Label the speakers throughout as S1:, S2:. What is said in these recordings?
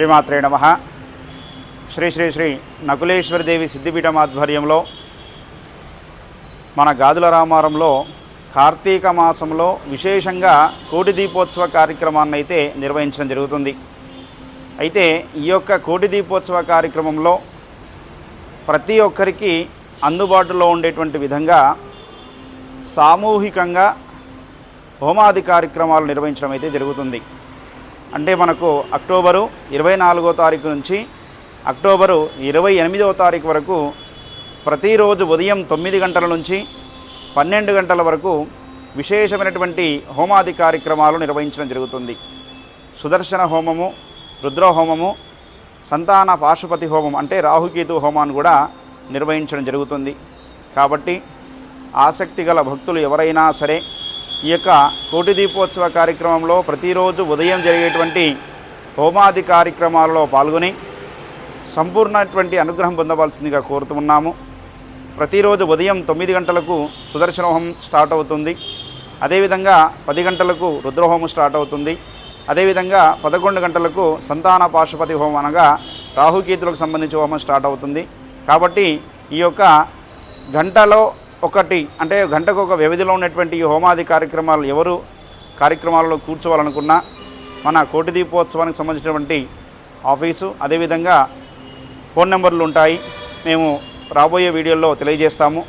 S1: శ్రీమాత్రే నమ. శ్రీ శ్రీ శ్రీ నకులేశ్వరదేవి సిద్ధిపీఠం ఆధ్వర్యంలో మన గాదుల రామారంలో కార్తీక మాసంలో విశేషంగా కోటి దీపోత్సవ కార్యక్రమాన్ని అయితే నిర్వహించడం జరుగుతుంది. అయితే ఈ యొక్క కోటి దీపోత్సవ కార్యక్రమంలో ప్రతి ఒక్కరికి అందుబాటులో ఉండేటువంటి విధంగా సామూహికంగా హోమాది కార్యక్రమాలు నిర్వహించడం అయితే జరుగుతుంది. అంటే మనకు అక్టోబరు ఇరవై నాలుగో తారీఖు నుంచి అక్టోబరు ఇరవై ఎనిమిదవ తారీఖు వరకు ప్రతిరోజు ఉదయం తొమ్మిది గంటల నుంచి పన్నెండు గంటల వరకు విశేషమైనటువంటి హోమాది కార్యక్రమాలు నిర్వహించడం జరుగుతుంది. సుదర్శన హోమము రుద్ర హోమము సంతాన పాశుపతి హోమం అంటే రాహుకేతు హోమాన్ని కూడా నిర్వహించడం జరుగుతుంది. కాబట్టి ఆసక్తి గల భక్తులు ఎవరైనా సరే ఈ యొక్క కోటి దీపోత్సవ కార్యక్రమంలో ప్రతిరోజు ఉదయం జరిగేటువంటి హోమాది కార్యక్రమాలలో పాల్గొని సంపూర్ణటువంటి అనుగ్రహం పొందవలసిందిగా కోరుతున్నాము. ప్రతిరోజు ఉదయం తొమ్మిది గంటలకు సుదర్శన హోమం స్టార్ట్ అవుతుంది. అదేవిధంగా పది గంటలకు రుద్రహోమం స్టార్ట్ అవుతుంది. అదేవిధంగా పదకొండు గంటలకు సంతాన పాశుపతి హోమం అనగా రాహుకేతులకు సంబంధించి హోమం స్టార్ట్ అవుతుంది. కాబట్టి ఈ యొక్క గంటలో ఒకటి అంటే గంటకు ఒక వ్యవధిలో ఉన్నటువంటి ఈ హోమాది కార్యక్రమాలు ఎవరు కార్యక్రమాలలో కూర్చోవాలనుకున్నా మన కోటి దీపోత్సవానికి సంబంధించినటువంటి ఆఫీసు అదేవిధంగా ఫోన్ నెంబర్లు ఉంటాయి. మేము రాబోయే వీడియోల్లో తెలియజేస్తాము.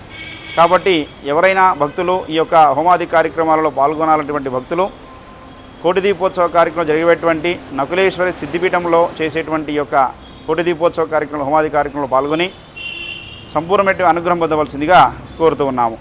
S1: కాబట్టి ఎవరైనా భక్తులు ఈ యొక్క హోమాది కార్యక్రమాలలో పాల్గొనాలన్నటువంటి భక్తులు కోటి దీపోత్సవ కార్యక్రమం జరిగేటువంటి నకులేశ్వరి సిద్ధిపీఠంలో చేసేటువంటి ఈ యొక్క కోటి దీపోత్సవ కార్యక్రమం హోమాది కార్యక్రమంలో పాల్గొని సంపూర్ణమైన అనుగ్రహం పొందవలసిందిగా కోరుతూ ఉన్నాము.